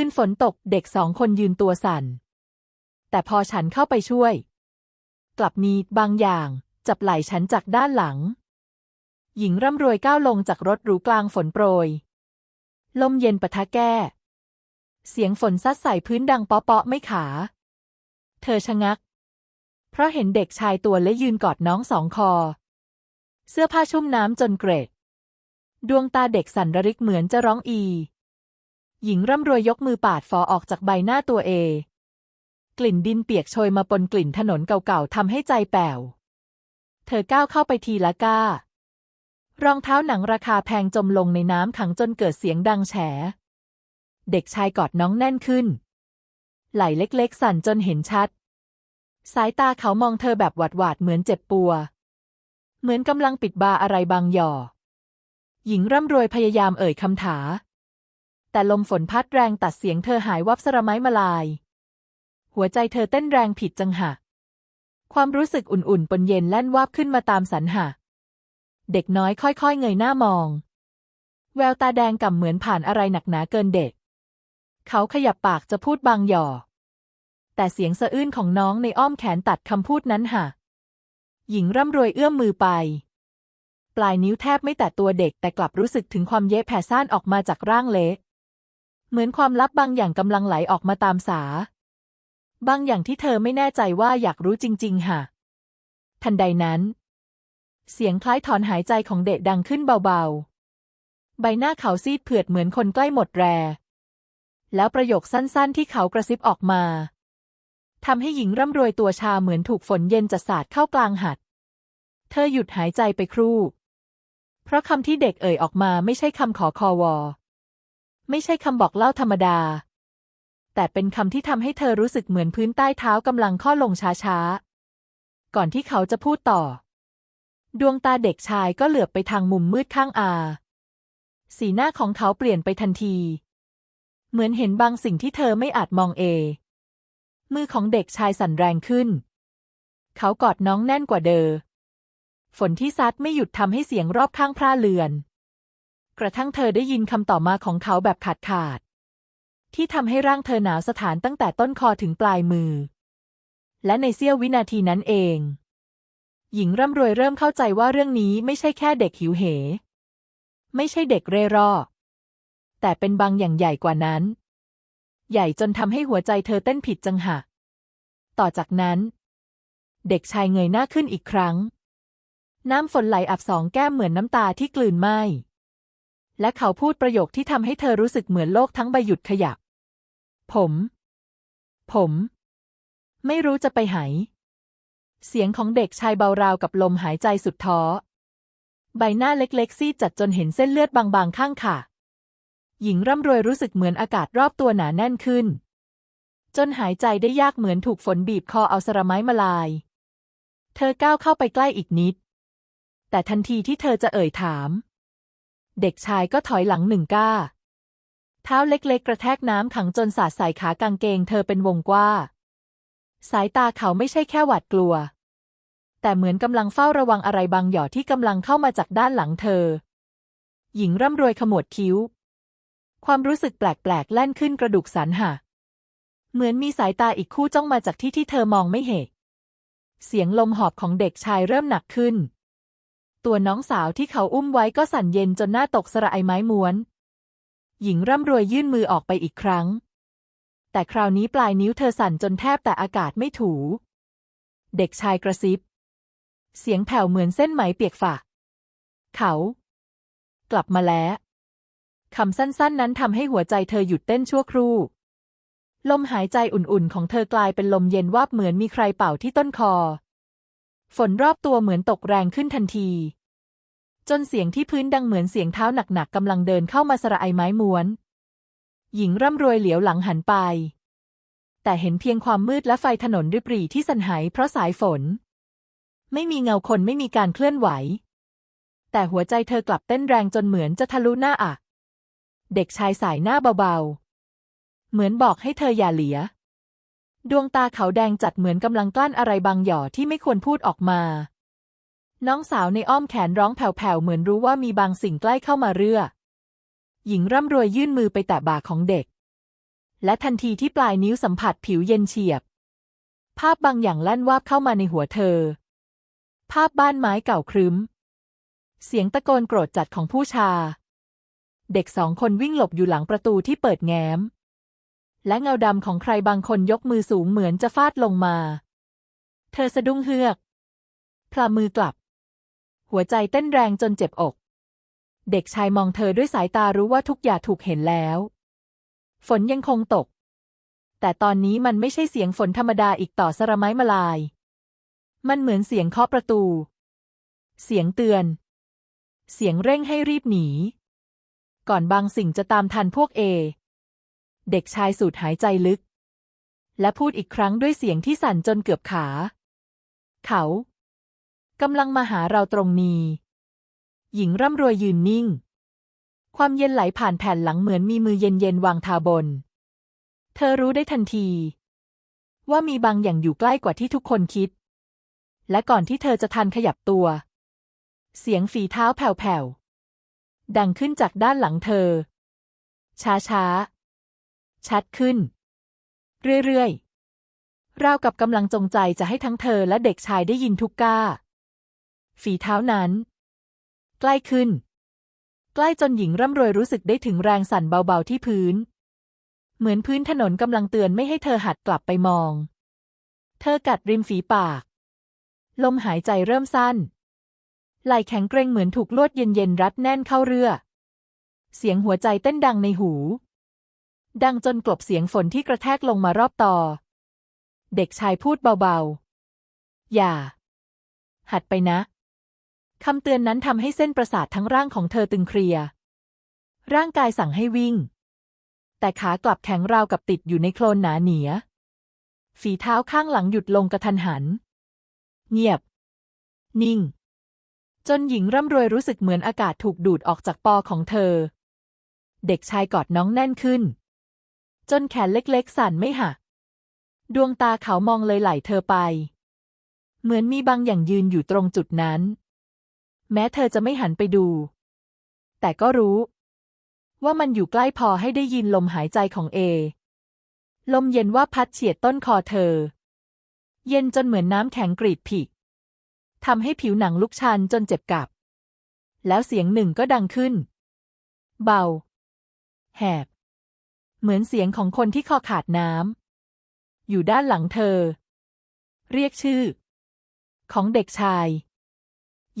คืนฝนตกเด็กสองคนยืนตัวสั่น แต่พอฉันเข้าไปช่วย กลับมีบางอย่าง จับไหล่ฉันจากด้านหลัง หญิงร่ำรวยก้าวลงจากรถหรูกลางฝนโปรย ลมเย็นปะทะแก้ เสียงฝนซัดใส่พื้นดังเปาะๆไม่ขา เธอชะงัก เพราะเห็นเด็กชายตัวและยืนกอดน้องสองคอ เสื้อผ้าชุ่มน้ำจนเกรดดวงตาเด็กสั่นระริกเหมือนจะร้องอี หญิงร่ำรวยยกมือปาดฟอออกจากใบหน้าตัวเอง กลิ่นดินเปียกโชยมาปนกลิ่นถนนเก่าๆทำให้ใจแป่ว เธอก้าวเข้าไปทีละก้า รองเท้าหนังราคาแพงจมลงในน้ำขังจนเกิดเสียงดังแฉ เด็กชายกอดน้องแน่นขึ้น ไหล่เล็กๆ สั่นจนเห็นชัด สายตาเขามองเธอแบบหวาดหวาดๆเหมือนเจ็บปัว เหมือนกำลังปิดบาอะไรบางหย่อหญิงร่ำรวยพยายามเอ่ยคำถา แต่ลมฝนพัดแรงตัดเสียงเธอหายวับสระไม้มาลาย หัวใจเธอเต้นแรงผิดจังหะ ความรู้สึกอุ่นๆปนเย็นแล่นวาบขึ้นมาตามสันหะ เด็กน้อยค่อยๆ เงยหน้ามอง แววตาแดงก่ำเหมือนผ่านอะไรหนักหนาเกินเด็ก เขาขยับปากจะพูดบางหย่อ แต่เสียงสะอื้นของน้องในอ้อมแขนตัดคำพูดนั้นหะหญิงร่ำรวยเอื้อมมือไป ปลายนิ้วแทบไม่แตะตัวเด็กแต่กลับรู้สึกถึงความเยะแผ่ซ่านออกมาจากร่างเละ เหมือนความลับบางอย่างกำลังไหลออกมาตามสา บางอย่างที่เธอไม่แน่ใจว่าอยากรู้จริง ๆ ค่ะ ทันใดนั้น เสียงคล้ายถอนหายใจของเด็กดังขึ้นเบาๆ ใบหน้าเขาซีดเผือดเหมือนคนใกล้หมดแรง แล้วประโยคสั้นๆ ที่เขากระซิบออกมาทำให้หญิงร่ำรวยตัวชาเหมือนถูกฝนเย็นจัดสาดเข้ากลางหัด เธอหยุดหายใจไปครู่ เพราะคำที่เด็กเอ่ยออกมาไม่ใช่คำขอคอวอ ไม่ใช่คำบอกเล่าธรรมดา แต่เป็นคำที่ทำให้เธอรู้สึกเหมือนพื้นใต้เท้ากำลังข้อลงช้าๆ ก่อนที่เขาจะพูดต่อ ดวงตาเด็กชายก็เหลือบไปทางมุมมืดข้างอา สีหน้าของเขาเปลี่ยนไปทันที เหมือนเห็นบางสิ่งที่เธอไม่อาจมองเอมือของเด็กชายสั่นแรงขึ้น เขากอดน้องแน่นกว่าเดิมฝนที่ซัดไม่หยุดทำให้เสียงรอบข้างพร่าเลือน กระทั่งเธอได้ยินคำต่อมาของเขาแบบขาดขาด ที่ทำให้ร่างเธอหนาวสถานตั้งแต่ต้นคอถึงปลายมือ และในเสี้ยววินาทีนั้นเอง หญิงร่ำรวยเริ่มเข้าใจว่าเรื่องนี้ไม่ใช่แค่เด็กหิวเห ไม่ใช่เด็กเร่ร่อแต่เป็นบางอย่างใหญ่กว่านั้น ใหญ่จนทำให้หัวใจเธอเต้นผิดจังหะ ต่อจากนั้น เด็กชายเงยหน้าขึ้นอีกครั้ง น้ำฝนไหลอับสองแก้มเหมือนน้ำตาที่กลืนไหม และเขาพูดประโยคที่ทำให้เธอรู้สึกเหมือนโลกทั้งใบหยุดขยับ ผม ผม ไม่รู้จะไปไหน เสียงของเด็กชายเบาราวกับลมหายใจสุดท้อ ใบหน้าเล็กๆ ซีดจัดจนเห็นเส้นเลือดบางๆ ข้างค่ะหญิงร่ำรวยรู้สึกเหมือนอากาศรอบตัวหนาแน่นขึ้น จนหายใจได้ยากเหมือนถูกฝนบีบคอเอาสระไม้มาลาย เธอก้าวเข้าไปใกล้อีกนิด แต่ทันทีที่เธอจะเอ่ยถาม เด็กชายก็ถอยหลังหนึ่งก้า เท้าเล็กๆ กระแทกน้ำขังจนสาดใส่ขากางเกงเธอเป็นวงกว้า สายตาเขาไม่ใช่แค่หวาดกลัว แต่เหมือนกำลังเฝ้าระวังอะไรบางอย่างที่กำลังเข้ามาจากด้านหลังเธอ หญิงร่ำรวยขมวดคิ้ว ความรู้สึกแปลกๆ แล่นขึ้นกระดูกสันหะเหมือนมีสายตาอีกคู่จ้องมาจากที่ที่เธอมองไม่เห็น เสียงลมหอบของเด็กชายเริ่มหนักขึ้น ตัวน้องสาวที่เขาอุ้มไว้ก็สั่นเย็นจนหน้าตกสระไอไม้ม้วน หญิงร่ำรวยยื่นมือออกไปอีกครั้ง แต่คราวนี้ปลายนิ้วเธอสั่นจนแทบแต่อากาศไม่ถู เด็กชายกระซิบ เสียงแผ่วเหมือนเส้นไหมเปียกฝากเขา กลับมาแล้วคำสั้นๆ นั้นทำให้หัวใจเธอหยุดเต้นชั่วครู่ ลมหายใจอุ่นๆ ของเธอกลายเป็นลมเย็นวาบเหมือนมีใครเป่าที่ต้นคอ ฝนรอบตัวเหมือนตกแรงขึ้นทันที จนเสียงที่พื้นดังเหมือนเสียงเท้าหนักๆกำลังเดินเข้ามาสระไอไม้ม้วน หญิงร่ำรวยเหลียวหลังหันไป แต่เห็นเพียงความมืดและไฟถนนริบหรี่ที่สั่นไหวเพราะสายฝน ไม่มีเงาคนไม่มีการเคลื่อนไหว แต่หัวใจเธอกลับเต้นแรงจนเหมือนจะทะลุหน้าอะเด็กชายสายหน้าเบาๆ เหมือนบอกให้เธออย่าเหลีย ดวงตาเขาแดงจัดเหมือนกำลังกลั้นอะไรบางหย่อที่ไม่ควรพูดออกมา น้องสาวในอ้อมแขนร้องแผ่วๆ เหมือนรู้ว่ามีบางสิ่งใกล้เข้ามาเรื่อ หญิงร่ำรวยยื่นมือไปแตะบ่าของเด็ก และทันทีที่ปลายนิ้วสัมผัสผิวเย็นเฉียบ ภาพบางอย่างลั่นวาบเข้ามาในหัวเธอ ภาพบ้านไม้เก่าครึ้ม เสียงตะโกนโกรธจัดของผู้ชา เด็กสองคนวิ่งหลบอยู่หลังประตูที่เปิดแง้ม และเงาดำของใครบางคนยกมือสูงเหมือนจะฟาดลงมา เธอสะดุ้งเฮือกพลามือกลับ หัวใจเต้นแรงจนเจ็บอก เด็กชายมองเธอด้วยสายตารู้ว่าทุกอย่างถูกเห็นแล้ว ฝนยังคงตก แต่ตอนนี้มันไม่ใช่เสียงฝนธรรมดาอีกต่อสระไม้มาลาย มันเหมือนเสียงเคาะประตู เสียงเตือน เสียงเร่งให้รีบหนี ก่อนบางสิ่งจะตามทันพวกเอ เด็กชายสูดหายใจลึก และพูดอีกครั้งด้วยเสียงที่สั่นจนเกือบขา เขา กำลังมาหาเราตรงนี้ หญิงร่ำรวยยืนนิ่ง ความเย็นไหลผ่านแผ่นหลังเหมือนมีมือเย็นๆวางทาบน เธอรู้ได้ทันที ว่ามีบางอย่างอยู่ใกล้กว่าที่ทุกคนคิด และก่อนที่เธอจะทันขยับตัว เสียงฝีเท้าแผ่วๆ ดังขึ้นจากด้านหลังเธอ ช้าๆ ชัดขึ้น เรื่อยๆราวกับกำลังจงใจจะให้ทั้งเธอและเด็กชายได้ยินทุกก้า ฝีเท้านั้น ใกล้ขึ้น ใกล้จนหญิงร่ำรวยรู้สึกได้ถึงแรงสั่นเบาๆที่พื้น เหมือนพื้นถนนกำลังเตือนไม่ให้เธอหัดกลับไปมอง เธอกัดริมฝีปาก ลมหายใจเริ่มสั้น ไหล่แข็งเกร็งเหมือนถูกลวดเย็นๆรัดแน่นเข้าเรือ เสียงหัวใจเต้นดังในหู ดังจนกลบเสียงฝนที่กระแทกลงมารอบต่อ เด็กชายพูดเบาๆ อย่า หัดไปนะ คำเตือนนั้นทำให้เส้นประสาททั้งร่างของเธอตึงเครีย ร่างกายสั่งให้วิ่ง แต่ขากลับแข็งราวกับติดอยู่ในโคลนหนาเหนีย ฝีเท้าข้างหลังหยุดลงกระทันหัน เงียบ นิ่ง จนหญิงร่ำรวยรู้สึกเหมือนอากาศถูกดูดออกจากปอของเธอ เด็กชายกอดน้องแน่นขึ้น จนแขนเล็กๆ สั่นไม่หัก ดวงตาเขามองเลยไหลเธอไป เหมือนมีบางอย่างยืนอยู่ตรงจุดนั้น แม้เธอจะไม่หันไปดู แต่ก็รู้ ว่ามันอยู่ใกล้พอให้ได้ยินลมหายใจของเอ ลมเย็นว่าพัดเฉียดต้นคอเธอ เย็นจนเหมือนน้ำแข็งกรีดผิกทำให้ผิวหนังลุกชันจนเจ็บกับ แล้วเสียงหนึ่งก็ดังขึ้น เบา แหบ เหมือนเสียงของคนที่คอขาดน้ำอยู่ด้านหลังเธอ เรียกชื่อ ของเด็กชาย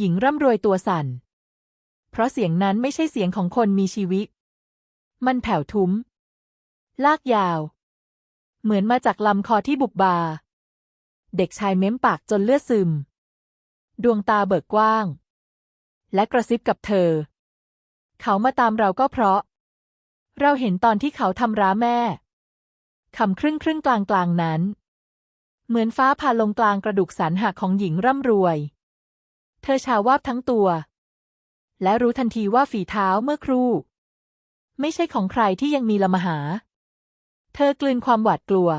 หญิงร่ำรวยตัวสั่น เพราะเสียงนั้นไม่ใช่เสียงของคนมีชีวิต มันแผ่วทุ้ม ลากยาว เหมือนมาจากลำคอที่บุบบา เด็กชายเม้มปากจนเลือดซึม ดวงตาเบิกกว้าง และกระซิบกับเธอ เขามาตามเราก็เพราะ เราเห็นตอนที่เขาทำร้าแม่ คำครึ่งครึ่งกลางกลางนั้น เหมือนฟ้าผ่าลงกลางกระดูกสันหักของหญิงร่ำรวย เธอชาวาบทั้งตัว และรู้ทันทีว่าฝีเท้าเมื่อครู่ ไม่ใช่ของใครที่ยังมีละมหา เธอกลืนความหวาดกลัว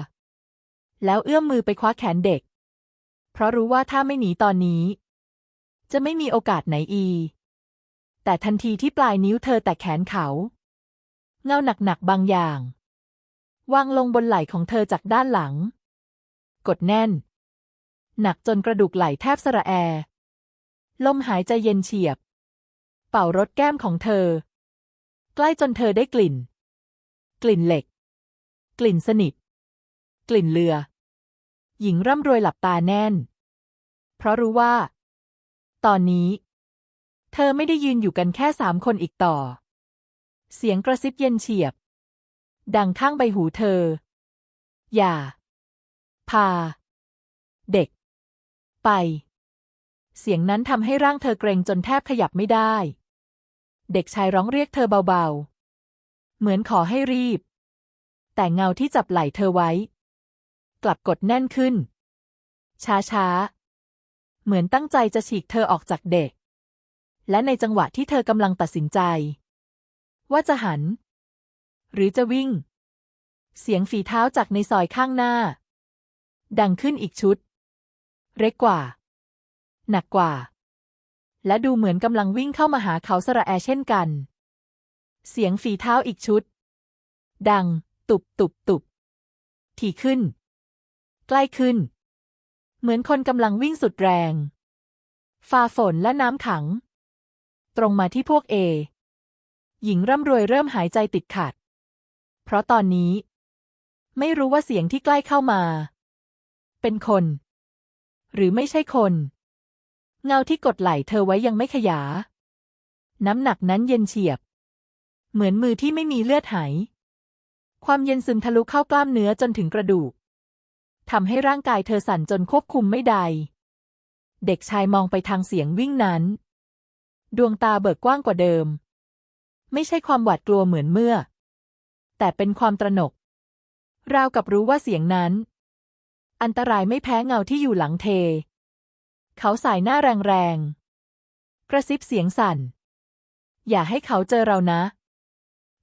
แล้วเอื้อมมือไปคว้าแขนเด็ก เพราะรู้ว่าถ้าไม่หนีตอนนี้ จะไม่มีโอกาสไหนอี แต่ทันทีที่ปลายนิ้วเธอแตะแขนเขา เงาหนักๆบางอย่างวางลงบนไหล่ของเธอจากด้านหลัง กดแน่น หนักจนกระดูกไหล่แทบสระแอ ลมหายใจเย็นเฉียบ เป่ารถแก้มของเธอ ใกล้จนเธอได้กลิ่น กลิ่นเหล็ก กลิ่นสนิท กลิ่นเรือ หญิงร่ำรวยหลับตาแน่น เพราะรู้ว่า ตอนนี้ เธอไม่ได้ยืนอยู่กันแค่สามคนอีกต่อ เสียงกระซิบเย็นเฉียบ ดังข้างใบหูเธอ อย่า พา เด็ก ไป เสียงนั้นทำให้ร่างเธอเกรงจนแทบขยับไม่ได้ เด็กชายร้องเรียกเธอเบาๆ เหมือนขอให้รีบ แต่เงาที่จับไหล่เธอไว้ กลับกดแน่นขึ้น ช้าๆ เหมือนตั้งใจจะฉีกเธอออกจากเด็ก และในจังหวะที่เธอกำลังตัดสินใจ ว่าจะหัน หรือจะวิ่ง เสียงฝีเท้าจากในซอยข้างหน้า ดังขึ้นอีกชุดเล็กกว่า หนักกว่า และดูเหมือนกำลังวิ่งเข้ามาหาเขาสระแอเช่นกัน เสียงฝีเท้าอีกชุด ดัง ตุบตุบตุบถี่ขึ้น ใกล้ขึ้น เหมือนคนกำลังวิ่งสุดแรงฟ้าฝนและน้ำขัง ตรงมาที่พวกเอ หญิงร่ำรวยเริ่มหายใจติดขัด เพราะตอนนี้ ไม่รู้ว่าเสียงที่ใกล้เข้ามา เป็นคน หรือไม่ใช่คน เงาที่กดไหล่เธอไว้ยังไม่ขยา น้ำหนักนั้นเย็นเฉียบ เหมือนมือที่ไม่มีเลือดไหายความเย็นซึมทะลุเข้ากล้ามเนื้อจนถึงกระดูกทำให้ร่างกายเธอสั่นจนควบคุมไม่ได้เด็กชายมองไปทางเสียงวิ่งนั้น ดวงตาเบิกกว้างกว่าเดิม ไม่ใช่ความหวาดกลัวเหมือนเมื่อ แต่เป็นความตระหนก ราวกับรู้ว่าเสียงนั้น อันตรายไม่แพ้เงาที่อยู่หลังเท เขาสายหน้าแรงๆ กระซิบเสียงสั่น อย่าให้เขาเจอเรานะ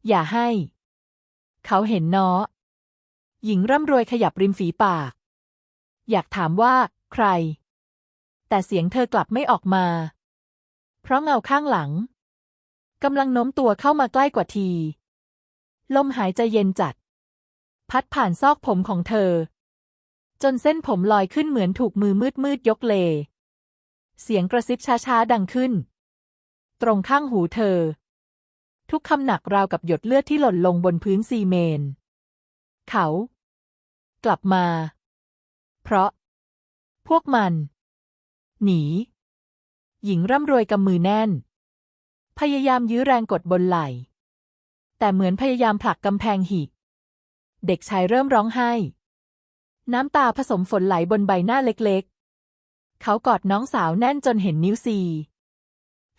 อย่าให้ เขาเห็นเนาะหญิงร่ำรวยขยับริมฝีปาก อยากถามว่า ใคร แต่เสียงเธอกลับไม่ออกมา เพราะเงาข้างหลังกำลังโน้มตัวเข้ามาใกล้กว่าที ลมหายใจเย็นจัด พัดผ่านซอกผมของเธอ จนเส้นผมลอยขึ้นเหมือนถูกมือมืดมืดยกเล เสียงกระซิบช้าๆ ดังขึ้น ตรงข้างหูเธอ ทุกคำหนักราวกับหยดเลือดที่หล่นลงบนพื้นซีเมน เขา กลับมา เพราะ พวกมัน หนี หญิงร่ำรวยกำมือแน่น พยายามยื้อแรงกดบนไหล่ แต่เหมือนพยายามผลักกำแพงหิก เด็กชายเริ่มร้องไห้ น้ำตาผสมฝนไหลบนใบหน้าเล็ก เขากอดน้องสาวแน่นจนเห็นนิ้วซี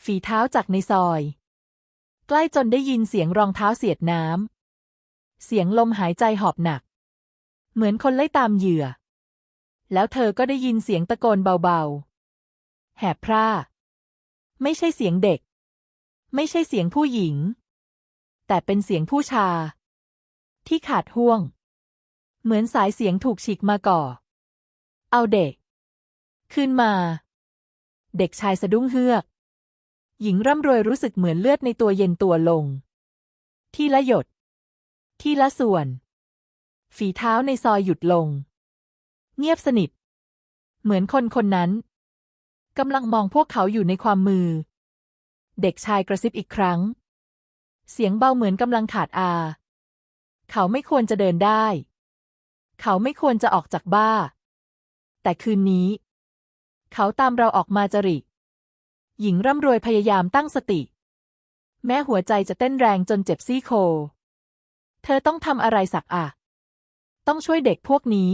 ฝีเท้าจากในซอย ใกล้จนได้ยินเสียงรองเท้าเสียดน้ำ เสียงลมหายใจหอบหนัก เหมือนคนไล่ตามเหยื่อ แล้วเธอก็ได้ยินเสียงตะโกนเบาๆ แหบพร่า ไม่ใช่เสียงเด็ก ไม่ใช่เสียงผู้หญิง แต่เป็นเสียงผู้ชา ที่ขาดห่วง เหมือนสายเสียงถูกฉีกมาก่อ เอาเด็ก ขึ้นมา เด็กชายสะดุ้งเฮือก หญิงร่ำรวยรู้สึกเหมือนเลือดในตัวเย็นตัวลง ที่ละหยด ที่ละส่วน ฝีเท้าในซอยหยุดลง เงียบสนิท เหมือนคนคนนั้นกำลังมองพวกเขาอยู่ในความมือ เด็กชายกระซิบอีกครั้ง เสียงเบาเหมือนกำลังขาดอา เขาไม่ควรจะเดินได้ เขาไม่ควรจะออกจากบ้า แต่คืนนี้ เขาตามเราออกมาจริ หญิงร่ำรวยพยายามตั้งสติ แม้หัวใจจะเต้นแรงจนเจ็บซี่โค เธอต้องทำอะไรสักอะต้องช่วยเด็กพวกนี้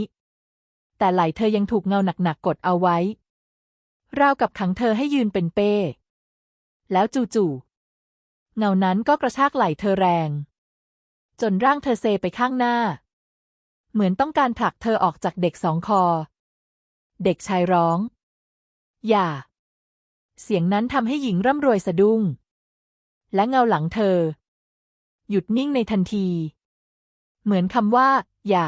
แต่ไหลเธอยังถูกเงาหนักๆกดเอาไว้ ราวกับขังเธอให้ยืนเป็นเป้ แล้วจู่ๆ เงานั้นก็กระชากไหล่เธอแรง จนร่างเธอเซไปข้างหน้า เหมือนต้องการผลักเธอออกจากเด็กสองคอ เด็กชายร้อง อย่า เสียงนั้นทำให้หญิงร่ำรวยสะดุ้ง และเงาหลังเธอ หยุดนิ่งในทันที เหมือนคำว่า อย่า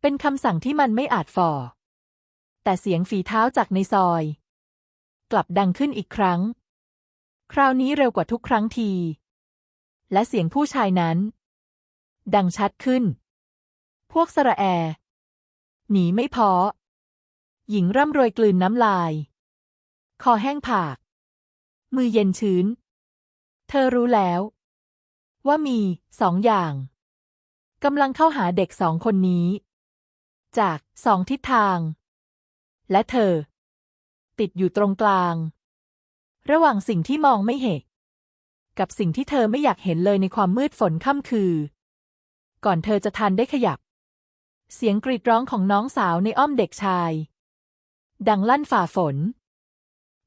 เป็นคำสั่งที่มันไม่อาจฝ่อ แต่เสียงฝีเท้าจากในซอย กลับดังขึ้นอีกครั้ง คราวนี้เร็วกว่าทุกครั้งที และเสียงผู้ชายนั้น ดังชัดขึ้น พวกสระแอ หนีไม่พอ หญิงร่ำรวยกลืนน้ำลาย คอแห้งผาก มือเย็นชื้น เธอรู้แล้ว ว่ามีสองอย่างกำลังเข้าหาเด็กสองคนนี้ จากสองทิศทาง และเธอ ติดอยู่ตรงกลาง ระหว่างสิ่งที่มองไม่เห็น กับสิ่งที่เธอไม่อยากเห็นเลยในความมืดฝนค่ำคือ ก่อนเธอจะทันได้ขยับ เสียงกรีดร้องของน้องสาวในอ้อมเด็กชาย ดังลั่นฝ่าฝน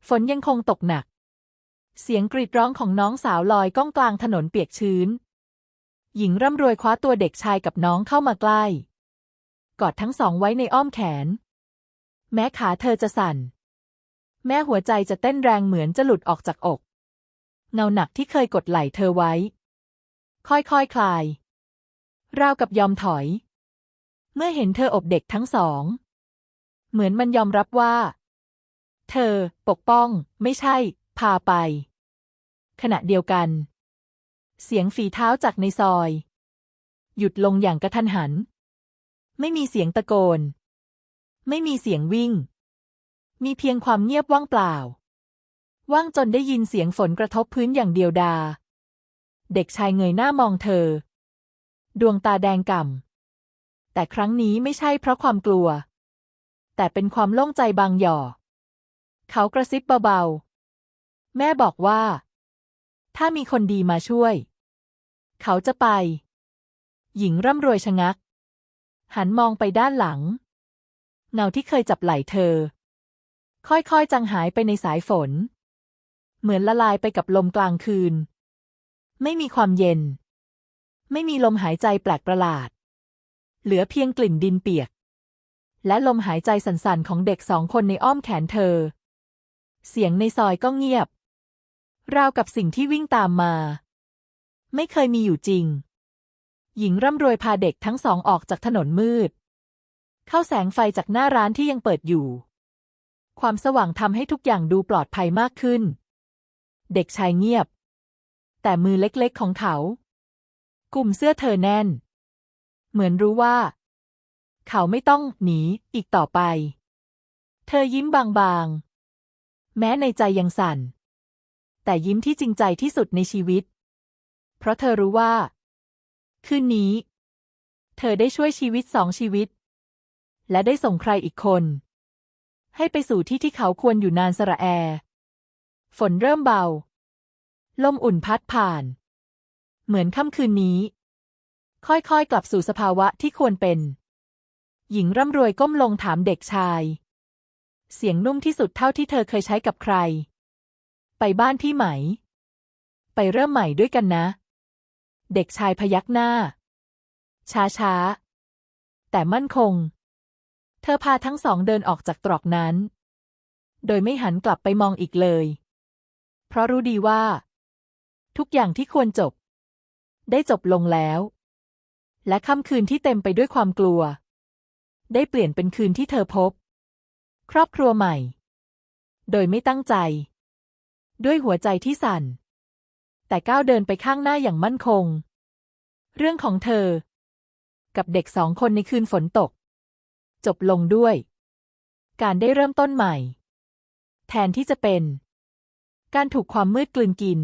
ฝนยังคงตกหนัก เสียงกรีดร้องของน้องสาวลอยก้องกลางถนนเปียกชื้น หญิงร่ำรวยคว้าตัวเด็กชายกับน้องเข้ามาใกล้ กอดทั้งสองไว้ในอ้อมแขน แม้ขาเธอจะสั่น แม้หัวใจจะเต้นแรงเหมือนจะหลุดออกจากอก เงาหนักที่เคยกดไหล่เธอไว้ ค่อยๆคคลาย ราวกับยอมถอย เมื่อเห็นเธออบเด็กทั้งสอง เหมือนมันยอมรับว่า เธอ ปกป้อง ไม่ใช่ พาไป ขณะเดียวกัน เสียงฝีเท้าจากในซอย หยุดลงอย่างกระทันหัน ไม่มีเสียงตะโกน ไม่มีเสียงวิ่ง มีเพียงความเงียบว่างเปล่า ว่างจนได้ยินเสียงฝนกระทบพื้นอย่างเดียวดา เด็กชายเงยหน้ามองเธอ ดวงตาแดงก่ำแต่ครั้งนี้ไม่ใช่เพราะความกลัว แต่เป็นความโล่งใจบางหย่อ เขากระซิบเบาๆ แม่บอกว่า ถ้ามีคนดีมาช่วย เขาจะไป หญิงร่ำรวยชะงัก หันมองไปด้านหลัง เงาที่เคยจับไหล่เธอ ค่อยๆจางหายไปในสายฝน เหมือนละลายไปกับลมกลางคืน ไม่มีความเย็น ไม่มีลมหายใจแปลกประหลาด เหลือเพียงกลิ่นดินเปียก และลมหายใจสั่นๆของเด็กสองคนในอ้อมแขนเธอ เสียงในซอยก็เงียบ ราวกับสิ่งที่วิ่งตามมา ไม่เคยมีอยู่จริง หญิงร่ำรวยพาเด็กทั้งสองออกจากถนนมืด เข้าแสงไฟจากหน้าร้านที่ยังเปิดอยู่ ความสว่างทำให้ทุกอย่างดูปลอดภัยมากขึ้น เด็กชายเงียบ แต่มือเล็กๆของเขากุมเสื้อเธอแน่น เหมือนรู้ว่า เขาไม่ต้องหนีอีกต่อไป เธอยิ้มบางๆ แม้ในใจยังสั่น แต่ยิ้มที่จริงใจที่สุดในชีวิต เพราะเธอรู้ว่า คืนนี้ เธอได้ช่วยชีวิตสองชีวิต และได้ส่งใครอีกคน ให้ไปสู่ที่ที่เขาควรอยู่นานสระแอ ฝนเริ่มเบา ลมอุ่นพัดผ่าน เหมือนค่ำคืนนี้ ค่อยๆ กลับสู่สภาวะที่ควรเป็น หญิงร่ำรวยก้มลงถามเด็กชาย เสียงนุ่มที่สุดเท่าที่เธอเคยใช้กับใคร ไปบ้านพี่ไหม ไปเริ่มใหม่ด้วยกันนะ เด็กชายพยักหน้า ช้าๆแต่มั่นคง เธอพาทั้งสองเดินออกจากตรอกนั้น โดยไม่หันกลับไปมองอีกเลย เพราะรู้ดีว่า ทุกอย่างที่ควรจบ ได้จบลงแล้ว และค่ำคืนที่เต็มไปด้วยความกลัว ได้เปลี่ยนเป็นคืนที่เธอพบ ครอบครัวใหม่ โดยไม่ตั้งใจ ด้วยหัวใจที่สั่น แต่ก้าวเดินไปข้างหน้าอย่างมั่นคง เรื่องของเธอ กับเด็กสองคนในคืนฝนตก จบลงด้วย การได้เริ่มต้นใหม่ แทนที่จะเป็น การถูกความมืดกลืนกิน